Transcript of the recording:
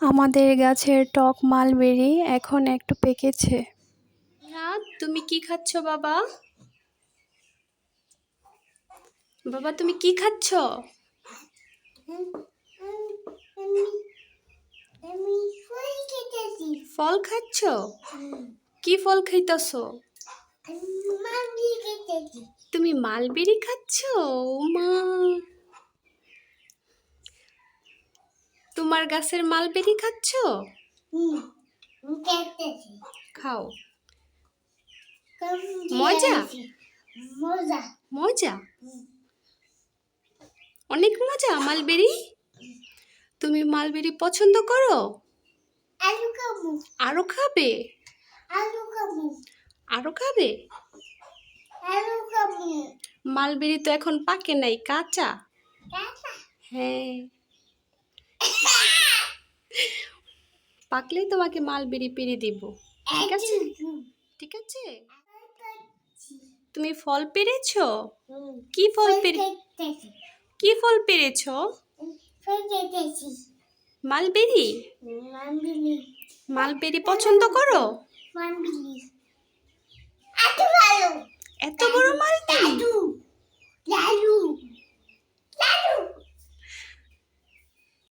আমাদের গাছের টক মালবেরি এখন একটু পেকেছে। হ্যাঁ তুমি কি খাচ্ছ বাবা? বাবা তুমি কি খাচ্ছ? ফল খাচ্ছ? কি ফল খাইতেছ? তুমি মালবেরি খাচ্ছ? মা তোমার গাছের মালবেরি খাচ্ছ? খাও। মজা? মজা। মজা? অনেক মজা মালবেরি? তুমি মালবেরি পছন্দ করো? আরও খাবে? আরও খাবে? মালবেরি তো এখন পাকে নাই কাঁচা? হ্যাঁ। পাকলেই তোমাকে মাল মালবেরি পেরে দিব। ঠিক আছে? ঠিক আছে? তুমি ফল পেরেছ? কি ফল পেরে কি ফল পেরেছ? মালবেরি? মালবেরি। পছন্দ করো?